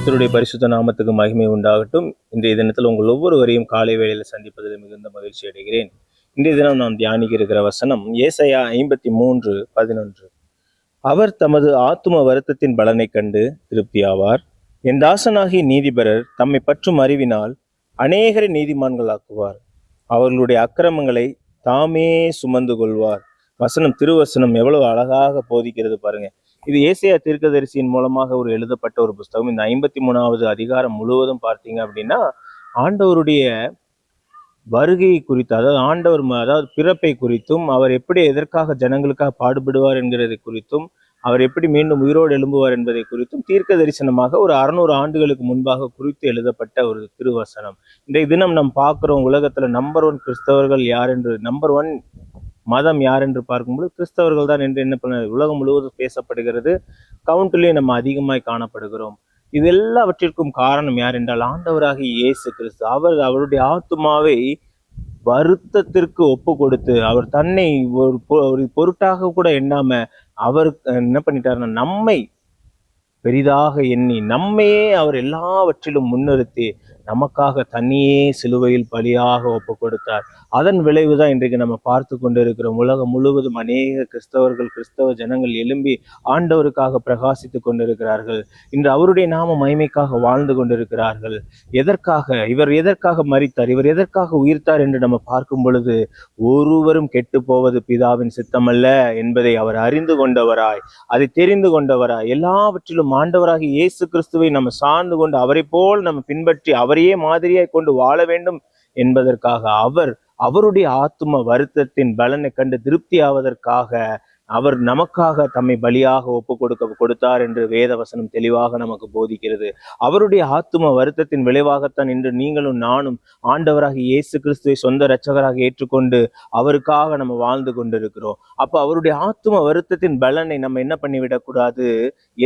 கத்தருடைய பரிசுத்த நாமத்துக்கு மகிமை உண்டாகட்டும். இன்றைய தினத்தில் உங்கள் ஒவ்வொருவரையும் காலை வேளையில் சந்திப்பதில் மிகுந்த மகிழ்ச்சி அடைகிறேன். இன்றைய தினம் நாம் தியானிக்க இருக்கிற வசனம் ஏசையா ஐம்பத்தி மூன்று பதினொன்று. அவர் தமது ஆத்தும வருத்தத்தின் பலனை கண்டு திருப்தியாவார். என் தாசனாகிய நீதிபரர் தம்மை பற்றும் அறிவினால் அநேகரை நீதிமான்களாக்குவார். அவர்களுடைய அக்கிரமங்களை தாமே சுமந்து கொள்வார். வசனம் திருவசனம் எவ்வளவு அழகாக போதிக்கிறது பாருங்க. இது ஏசியா தீர்க்கதரிசியின் மூலமாக ஒரு எழுதப்பட்ட ஒரு புஸ்தகம். இந்த ஐம்பத்தி மூணாவது அதிகாரம் முழுவதும் பார்த்தீங்க அப்படின்னா ஆண்டவருடைய வருகை குறித்து அதாவது ஆண்டவர் அதாவது பிறப்பை குறித்தும் அவர் எப்படி எதற்காக ஜனங்களுக்காக பாடுபடுவார் என்கிறதை குறித்தும் அவர் எப்படி மீண்டும் உயிரோடு எழும்புவார் என்பதை குறித்தும் தீர்க்க தரிசனமாக ஒரு அறுநூறு ஆண்டுகளுக்கு முன்பாக குறித்து எழுதப்பட்ட ஒரு திருவசனம். இன்றைய தினம் நாம் பார்க்கிறோம் உலகத்துல நம்பர் ஒன் கிறிஸ்தவர்கள் யார் என்று நம்பர் ஒன் மதம் யார் என்று பார்க்கும்போது கிறிஸ்தவர்கள் தான் என்று என்ன பண்ண உலகம் முழுவதும் பேசப்படுகிறது. கவுண்ட்லேயே நம்ம அதிகமாய் காணப்படுகிறோம். இது எல்லாவற்றிற்கும் காரணம் யார் என்றால் ஆண்டவராக இயேசு கிறிஸ்து. அவர் அவருடைய ஆத்மாவை வருத்தத்திற்கு ஒப்பு கொடுத்து அவர் தன்னை ஒரு பொ- ஒரு பொருட்டாக கூட எண்ணாம அவர் என்ன பண்ணிட்டாருன்னா நம்மை பெரிதாக எண்ணி நம்மையே அவர் எல்லாவற்றிலும் முன்னிறுத்தி நமக்காக தன்னையே சிலுவையில் பலியாக ஒப்பு கொடுத்தார் அதன் விளைவுதான் இன்றைக்கு நம்ம பார்த்து கொண்டிருக்கிறோம். உலகம் முழுவதும் அநேக கிறிஸ்தவர்கள் கிறிஸ்தவ ஜனங்கள் எழும்பி ஆண்டவருக்காக பிரகாசித்துக் கொண்டிருக்கிறார்கள். இன்று அவருடைய நாம மகிமைக்காக வாழ்ந்து கொண்டிருக்கிறார்கள். எதற்காக? இவர் எதற்காக மறித்தார் இவர் எதற்காக உயிர்த்தார் என்று நம்ம பார்க்கும் பொழுது ஒருவரும் கெட்டு போவது பிதாவின் சித்தமல்ல என்பதை அவர் அறிந்து கொண்டவராய் அதை தெரிந்து கொண்டவராய் எல்லாவற்றிலும் ஆண்டவராகி இயேசு கிறிஸ்துவை நம்ம சார்ந்து கொண்டு அவரை போல் நம்ம பின்பற்றி அவரை அவரையே மாதிரியாய் கொண்டு வாழ வேண்டும் என்பதற்காக அவர் அவருடைய ஆத்தும வருத்தத்தின் பலனை கண்டு திருப்தி ஆவதற்காக அவர் நமக்காக தம்மை பலியாக ஒப்பு கொடுக்க கொடுத்தார் என்று வேதவசனம் தெளிவாக நமக்கு போதிக்கிறது. அவருடைய ஆத்தும வருத்தத்தின் விளைவாகத்தான் இன்று நீங்களும் நானும் ஆண்டவராக இயேசு கிறிஸ்துவை சொந்த இரட்சகராக ஏற்றுக்கொண்டு அவருக்காக நம்ம வாழ்ந்து கொண்டிருக்கிறோம். அப்போ அவருடைய ஆத்தும வருத்தத்தின் பலனை நம்ம என்ன பண்ணிவிடக்கூடாது?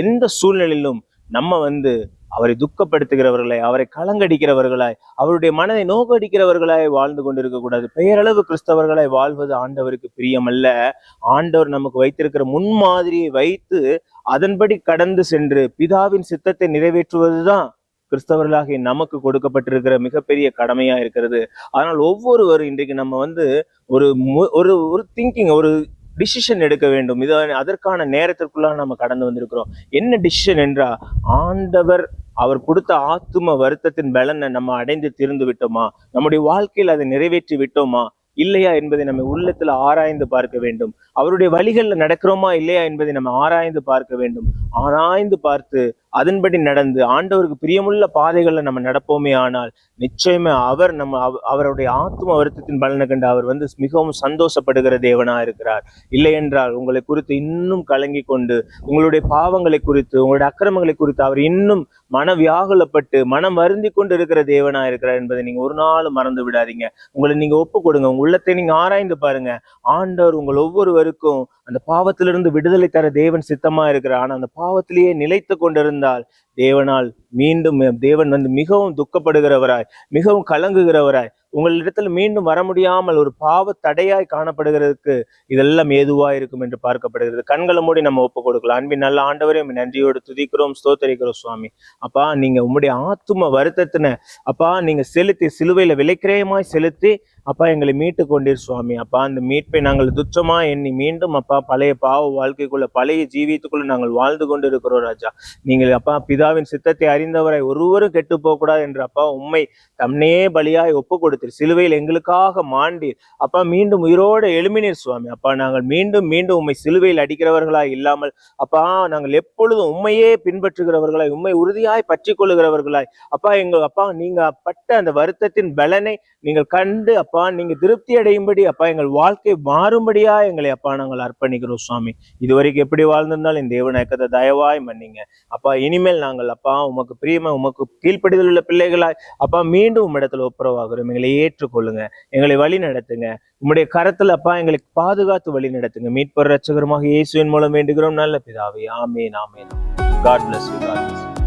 எந்த சூழ்நிலையிலும் நம்ம வந்து அவரை துக்கப்படுத்துகிறவர்களாய் அவரை கலங்கடிக்கிறவர்களாய் அவருடைய மனதை நோக்கடிக்கிறவர்களாய் வாழ்ந்து கொண்டிருக்க கூடாது பெயரளவு கிறிஸ்தவர்களாய் வாழ்வது ஆண்டவருக்கு பிரியமல்ல. ஆண்டவர் நமக்கு வைத்திருக்கிற முன்மாதிரியை வைத்து அதன்படி கடந்து சென்று பிதாவின் சித்தத்தை நிறைவேற்றுவதுதான் கிறிஸ்தவர்களாகிய நமக்கு கொடுக்கப்பட்டிருக்கிற மிகப்பெரிய கடமையா இருக்கிறது. அதனால் ஒவ்வொருவரும் இன்றைக்கு நம்ம வந்து ஒரு மு- ஒரு ஒரு திங்கிங் ஒரு டிசிஷன் எடுக்க வேண்டும். இது அதற்கான நேரத்திற்குள்ளாக நம்ம கடந்து வந்திருக்கிறோம். என்ன டிசிஷன் என்றா ஆண்டவர் அவர் கொடுத்த ஆத்தும வருத்தத்தின் பலனை நம்ம அடைந்து தீர்ந்து விட்டோமா? நம்முடைய வாழ்க்கையில் அதை நிறைவேற்றி விட்டோமா? இல்லையா என்பதை நம்ம உள்ளத்துல ஆராய்ந்து பார்க்க வேண்டும். அவருடைய வழிகளில் நடக்கிறோமா இல்லையா என்பதை நம்ம ஆராய்ந்து பார்க்க வேண்டும். ஆராய்ந்து பார்த்து அதன்படி நடந்து ஆண்டவருக்கு பிரியமுள்ள பாதைகளில் நம்ம நடப்போமே ஆனால் நிச்சயமே அவர் நம்ம அவ- அவருடைய ஆத்ம வருத்தத்தின் பலனை கண்டு அவர் வந்து மிகவும் சந்தோஷப்படுகிற தேவனா இருக்கிறார். இல்லை என்றால் உங்களை குறித்து இன்னும் கலங்கி கொண்டு உங்களுடைய பாவங்களை குறித்து உங்களுடைய அக்கிரமங்களை குறித்து அவர் இன்னும் மன வியாகுலப்பட்டு மனம் வருந்தி கொண்டு இருக்கிற தேவனா இருக்கிறார் என்பதை நீங்க ஒரு நாள் மறந்து விடாதீங்க. உங்களை நீங்க ஒப்பு கொடுங்க. உங்க உள்ளத்தை நீங்க ஆராய்ந்து பாருங்க. ஆண்டவர் உங்கள் ஒவ்வொருவருக்கும் அந்த பாவத்திலிருந்து விடுதலை தர தேவன் சித்தமா இருக்கிறார். ஆனால் அந்த பாவத்திலேயே நிலைத்து கொண்டிருந்தால் தேவனால் மீண்டும் தேவன் வந்து மிகவும் துக்கப்படுகிறவராய் மிகவும் கலங்குகிறவராய் உங்களிடத்தில் மீண்டும் வர முடியாமல் ஒரு பாவ தடையாய் காணப்படுகிறதுக்கு இதெல்லாம் ஏதுவாக இருக்கும் என்று பார்க்கப்படுகிறது. கண்களை மூடி நம்ம ஒப்பு கொடுக்கலாம். அன்பின் நல்ல ஆண்டவரே நன்றியோடு துதிக்கிறோம் ஸ்தோத்தரிக்கிறோம் சுவாமி. அப்பா நீங்க உம்முடைய ஆத்தும வருத்தத்தின அப்பா நீங்க செலுத்தி சிலுவையில விலைக்கிரயமாய் செலுத்தி அப்பா எங்களை மீட்டு கொண்டீர் சுவாமி. அப்பா அந்த மீட்பை நாங்கள் துச்சமா எண்ணி மீண்டும் அப்பா பழைய பாவ வாழ்க்கைக்குள்ள பழைய ஜீவியத்துக்குள்ள நாங்கள் வாழ்ந்து கொண்டு இருக்கிறோம் ராஜா. நீங்கள் அப்பா பிதாவின் சித்தத்தை அறிந்தவரை ஒருவரும் கெட்டு போகக்கூடாது என்று அப்பா உண்மை தம்னையே பலியாய் ஒப்பு கொடுத்தீர் சிலுவையில் எங்களுக்காக மாண்டீர். அப்பா மீண்டும் உயிரோடு எழுமினீர் சுவாமி. அப்பா நாங்கள் மீண்டும் மீண்டும் உண்மை சிலுவையில் அடிக்கிறவர்களாய் இல்லாமல் அப்பா நாங்கள் எப்பொழுதும் உண்மையே பின்பற்றுகிறவர்களாய் உண்மை உறுதியாய் பற்றி கொள்ளுகிறவர்களாய் அப்பா எங்க அப்பா நீங்க பட்ட அந்த வருத்தத்தின் பலனை நீங்கள் கண்டு அப்பா நீங்க திருப்தி அடையும்படி அப்பா எங்கள் வாழ்க்கை மாறும்படியா எங்களை அப்பா நாங்கள் அர்ப்பணிக்கிறோம் சுவாமி. இதுவரைக்கும் எப்படி வாழ்ந்திருந்தாலும் இந்த தேவநாயக்கத்தை தயவாய் மன்னிங்க. அப்பா இனிமேல் நாங்கள் அப்பா உமக்கு பிரியமா உமக்கு கீழ்ப்படிதல் உள்ள பிள்ளைகளாய் அப்பா மீண்டும் உம்மிடத்துல ஒப்புரவாகிறோம். எங்களை ஏற்றுக்கொள்ளுங்க. எங்களை வழி நடத்துங்க. உம்முடைய கரத்துல அப்பா எங்களை பாதுகாத்து வழி நடத்துங்க. மீட்பர் ரட்சகரமாக இயேசுவின் மூலம் வேண்டுகிறோம். நல்ல பிதாவே ஆமே நாமே god bless you god bless